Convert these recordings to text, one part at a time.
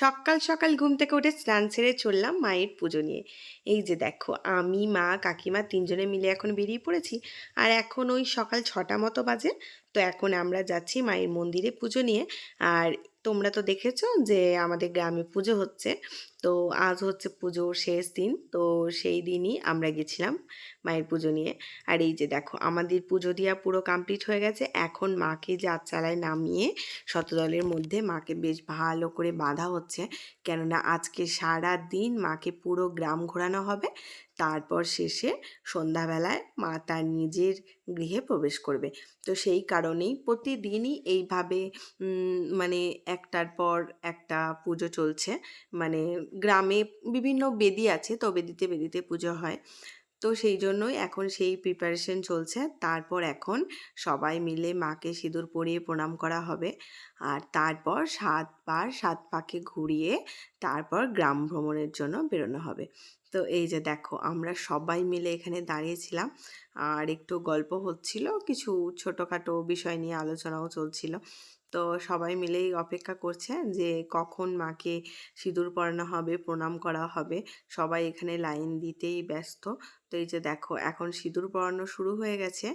সকাল সকাল ঘুম থেকে উঠে স্নান সেরে চললাম মায়ের পুজো নিয়ে। এই যে দেখো, আমি, মা, কাকিমা তিনজনে মিলে এখন বেরিয়ে পড়েছি আর এখন ওই সকাল ছটা মতো বাজে। তো এখন আমরা যাচ্ছি মায়ের মন্দিরে পুজো নিয়ে। আর তোমরা তো দেখেছ যে আমাদের গ্রামে পুজো হচ্ছে। তো আজ হচ্ছে পুজোর শেষ দিন। তো সেই দিনই আমরা গেছিলাম মায়ের পুজো নিয়ে। আর এই যে দেখো, আমাদের পুজো দেওয়া পুরো কমপ্লিট হয়ে গেছে। এখন মাকে যার চালায় নামিয়ে শতদলের মধ্যে মাকে বেশ ভালো করে বাঁধা হচ্ছে। কেননা আজকে সারা দিন মাকে পুরো গ্রাম ঘোরানো হবে। তারপর শেষে সন্ধ্যাবেলায় মা তার নিজের গৃহে প্রবেশ করবে। তো সেই কারণেই প্রতিদিনই এইভাবে মানে একটার পর একটা পুজো চলছে। মানে গ্রামে বিভিন্ন বেদি আছে, তো বেদিতে বেদিতে পুজো হয়। তো সেই জন্যই এখন সেই প্রিপারেশন চলছে। তারপর এখন সবাই মিলে মাকে সিঁদুর পরিয়ে প্রণাম করা হবে। আর তারপর সাত সাতবার সাত পাকে ঘুরিয়ে তারপর গ্রাম ভ্রমণের জন্য বেরোনো হবে। তো এই যে দেখো, আমরা সবাই মিলে এখানে দাঁড়িয়েছিলাম। আর একটু গল্প হচ্ছিল, কিছু ছোটোখাটো বিষয় নিয়ে আলোচনাও চলছিল। তো সবাই মিলেই অপেক্ষা করছে যে কখন মাকে সিঁদুর পরানো হবে, প্রণাম করা হবে। সবাই এখানে লাইন দিতেই ব্যস্ত। তো এই যে দেখো, এখন সিঁদুর পরানো শুরু হয়ে গেছে।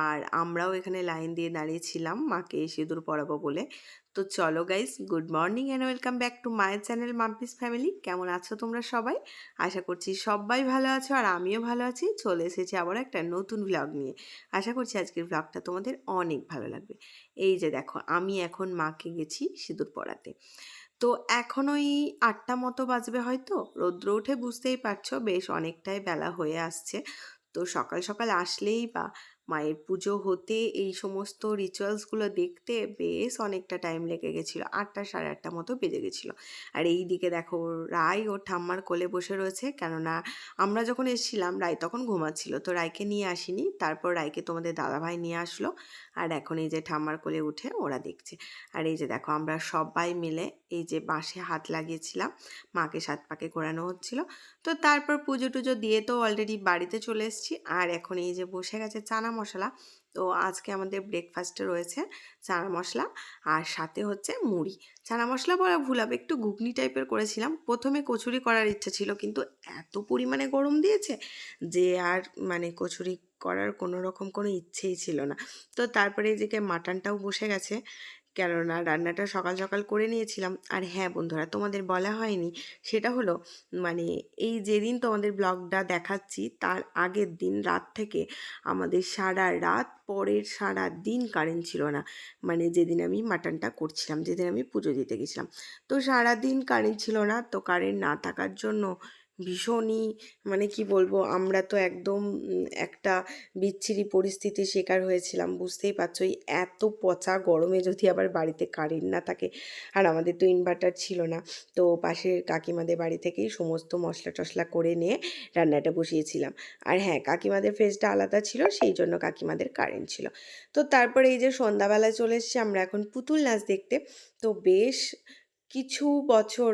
আর আমরাও এখানে লাইন দিয়ে দাঁড়িয়েছিলাম, মাকে সিঁদুর পরাবো বলে। তো চলো guys good morning and welcome back to মায়ের চ্যানেল মাম্পিস ফ্যামিলি কেমন আছো তোমরা সবাই? আশা করছি সবাই ভালো আছো আর আমিও ভালো আছি। চলে এসেছি আবার একটা নতুন ভ্লগ নিয়ে। আশা করছি আজকের ভ্লগটা তোমাদের অনেক ভালো লাগবে। এই যে দেখো, আমি এখন মাকে গেছি সিঁদুর পরাতে। তো এখন ওই আটটা মতো বাজবে হয়তো? রৌদ্র উঠে বুঝতেই পারছ, বেশ অনেকটাই বেলা হয়ে আসছে। তো সকাল সকাল আসলেই বা মায়ের পুজো হতে এই সমস্ত রিচুয়ালসগুলো দেখতে বেশ অনেকটা টাইম লেগে গেছিল। আটটা, সাড়ে আটটা মতো বেজে গেছিল। আর এই দিকে দেখো রায় ও ঠাম্মার কোলে বসে রয়েছে। কেননা আমরা যখন এসেছিলাম রায় তখন ঘুমাচ্ছিল। তো রায়কে নিয়ে আসিনি। তারপর রায়কে তোমাদের দাদাভাই নিয়ে আসলো। আর এখন এই যে ঠাম্মার কোলে উঠে ওরা দেখছে। আর এই যে দেখো, আমরা সবাই মিলে এই যে বাঁশে হাত লাগিয়েছিলাম, মাকে সাত পাকে ঘোরানো হচ্ছিল। তো তারপর পুজো টুজো দিয়ে তো অলরেডি বাড়িতে চলে এসেছি। আর এখন এই যে বসে গেছে চানা মশলা, তো আজকে আমাদের ব্রেকফাস্টে রয়েছে চানা মশলা আর সাথে হচ্ছে মুড়ি। চানা মশলা বলা ভুল হবে একটু ঘুগনি টাইপের করেছিলাম। প্রথমে কচুরি করার ইচ্ছা ছিল, কিন্তু এত পরিমাণে গরম দিয়েছে যে আর মানে কচুরি করার কোনো রকম কোনো ইচ্ছেই ছিল না। তো তারপরে এদিকে মাটনটাও বসে গেছে কেননা রান্নাটা সকাল সকাল করে নিয়েছিলাম। আর হ্যাঁ বন্ধুরা, তোমাদের বলা হয়নি, সেটা হলো মানে এই যেদিন তোমাদের ব্লগটা দেখাচ্ছি, তার আগের দিন রাত থেকে আমাদের সারা রাত পরের সারা দিন কারেন্ট ছিল না। মানে যেদিন আমি মাটনটা করছিলাম, যেদিন আমি পুজো দিতে গেছিলাম। তো সারা দিন কারেন্ট ছিল না, তো কারেন্ট না থাকার জন্য ভীষণই মানে কি বলব, আমরা তো একদম একটা বিচ্ছিরি পরিস্থিতির শিকার হয়েছিলাম, বুঝতেই পারছ? এই এত পচা গরমে যদি আবার বাড়িতে কারেন্ট না থাকে, আর আমাদের তো ইনভার্টার ছিল না, তো পাশের কাকিমাদের বাড়ি থেকেই সমস্ত মশলা টশলা করে নিয়ে রান্নাটা বসিয়েছিলাম। আর হ্যাঁ কাকিমাদের ফেসটা আলাদা ছিল, সেই জন্য কাকিমাদের কারেন্ট ছিল। তো তারপরে এই যে সন্ধ্যাবেলায় চলে এসেছি, আমরা এখন পুতুল নাচ দেখতে, তো বেশ কিছু বছর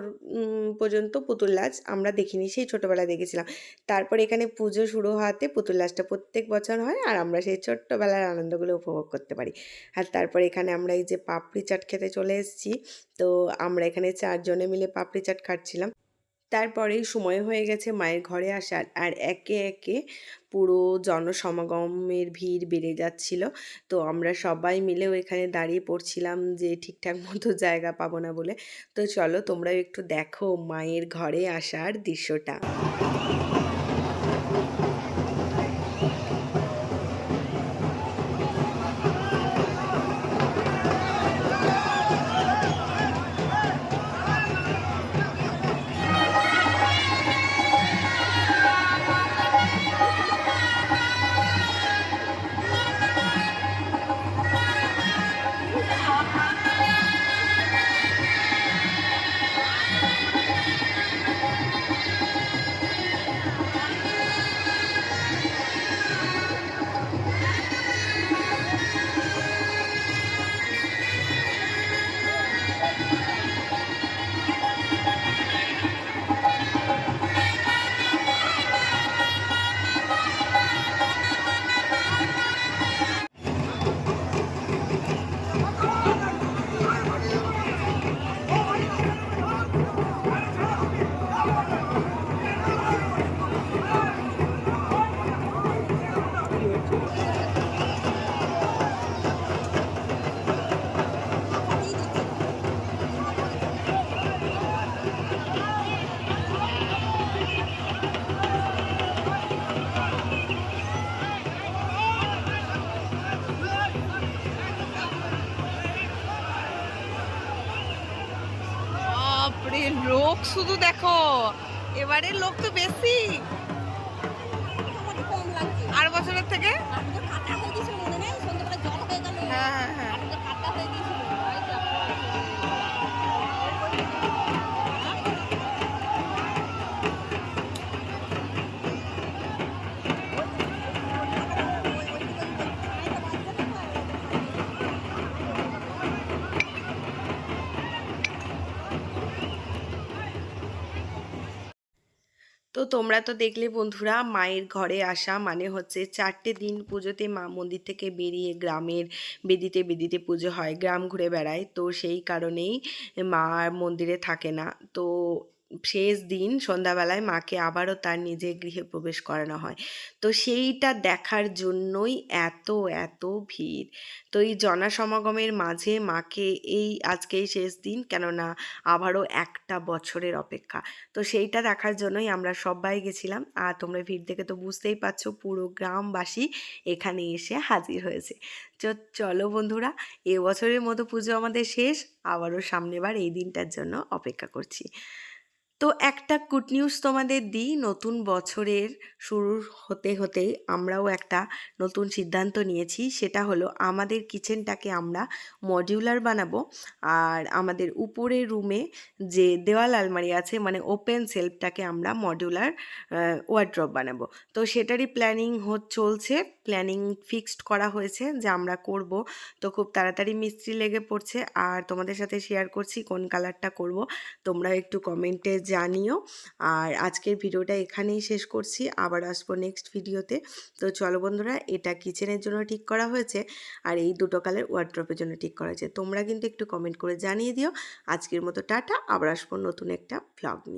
পর্যন্ত পুতুল নাচ আমরা দেখিনি, সেই ছোটোবেলায় দেখেছিলাম। তারপর এখানে পুজো শুরু হওয়াতে পুতুল নাচটা প্রত্যেক বছর হয় আর আমরা সেই ছোট্টবেলার আনন্দগুলো উপভোগ করতে পারি। আর তারপর এখানে আমরা এই যে পাপড়ি চাট খেতে চলে এসেছি, তো আমরা এখানে চারজনে মিলে পাপড়ি চাট খাচ্ছিলাম। তারপরেই সময় হয়ে গেছে মায়ের ঘরে আসার। আর একে একে পুরো জনসমাগমের ভিড় বেড়ে যাচ্ছিল। তো আমরা সবাই মিলে এখানে দাঁড়িয়ে পড়ছিলাম যে ঠিকঠাক মতো জায়গা পাবো না বলে। তো চলো তোমরাও একটু দেখো মায়ের ঘরে আসার দৃশ্যটা। লোক শুধু দেখো এবারে লোক তো বেশি। কম আর বছরের থেকে? তোমরা তো দেখলে বন্ধুরা, মায়ের ঘরে আসা মানে হচ্ছে চারটে দিন পুজোতে মা মন্দির থেকে বেরিয়ে গ্রামের বেদিতে বেদিতে পুজো হয়, গ্রাম ঘুরে বেড়ায়। তো সেই কারণেই মা মন্দিরে থাকে না। তো শেষ দিন সন্ধ্যাবেলায় মাকে আবারও তার নিজের গৃহে প্রবেশ করানো হয়। তো সেইটা দেখার জন্যই এত এত ভিড়। তো এই জনসমাগমের মাঝে মাকে এই আজকেই শেষ দিন, কেননা আবারও একটা বছরের অপেক্ষা। তো সেইটা দেখার জন্যই আমরা সবাই গেছিলাম। আর তোমরা ভিড় দেখে তো বুঝতেই পারছ, পুরো গ্রামবাসী এখানে এসে হাজির হয়েছে। তো চলো বন্ধুরা এবছরের মতো পুজো আমাদের শেষ। আবারও সামনেবার এই দিনটার জন্য অপেক্ষা করছি। তো একটা গুড নিউজ তোমাদের দিই, নতুন বছরের শুরু হতে হতেই আমরাও একটা নতুন সিদ্ধান্ত নিয়েছি। সেটা হলো আমাদের কিচেনটাকে আমরা মডিউলার বানাবো আর আমাদের উপরের রুমে যে দেওয়াল আলমারি আছে মানে ওপেন সেলফটাকে আমরা মডিউলার ওয়ার্ড্রপ বানাবো। তো সেটারই প্ল্যানিং চলছে। প্ল্যানিং ফিক্সড করা হয়েছে যে আমরা করব। তো খুব তাড়াতাড়ি মিস্ত্রি লেগে পড়ছে। আর তোমাদের সাথে শেয়ার করছি কোন কালারটা করব। তোমরা একটু কমেন্টে জানিও। আর আজকের ভিডিওটা এখানেই শেষ করছি। আবার আসব নেক্সট ভিডিওতে। তো চলো বন্ধুরা, এটা কিচেনের জন্য ঠিক করা হয়েছে আর এই দুটো কালের ওয়ার্ড্রপের জন্য ঠিক করা হয়েছে। তোমরা কিন্তু একটু কমেন্ট করে জানিয়ে দিও। আজকের মতো টাটা। আবার আসব নতুন একটা ব্লগ নিয়ে।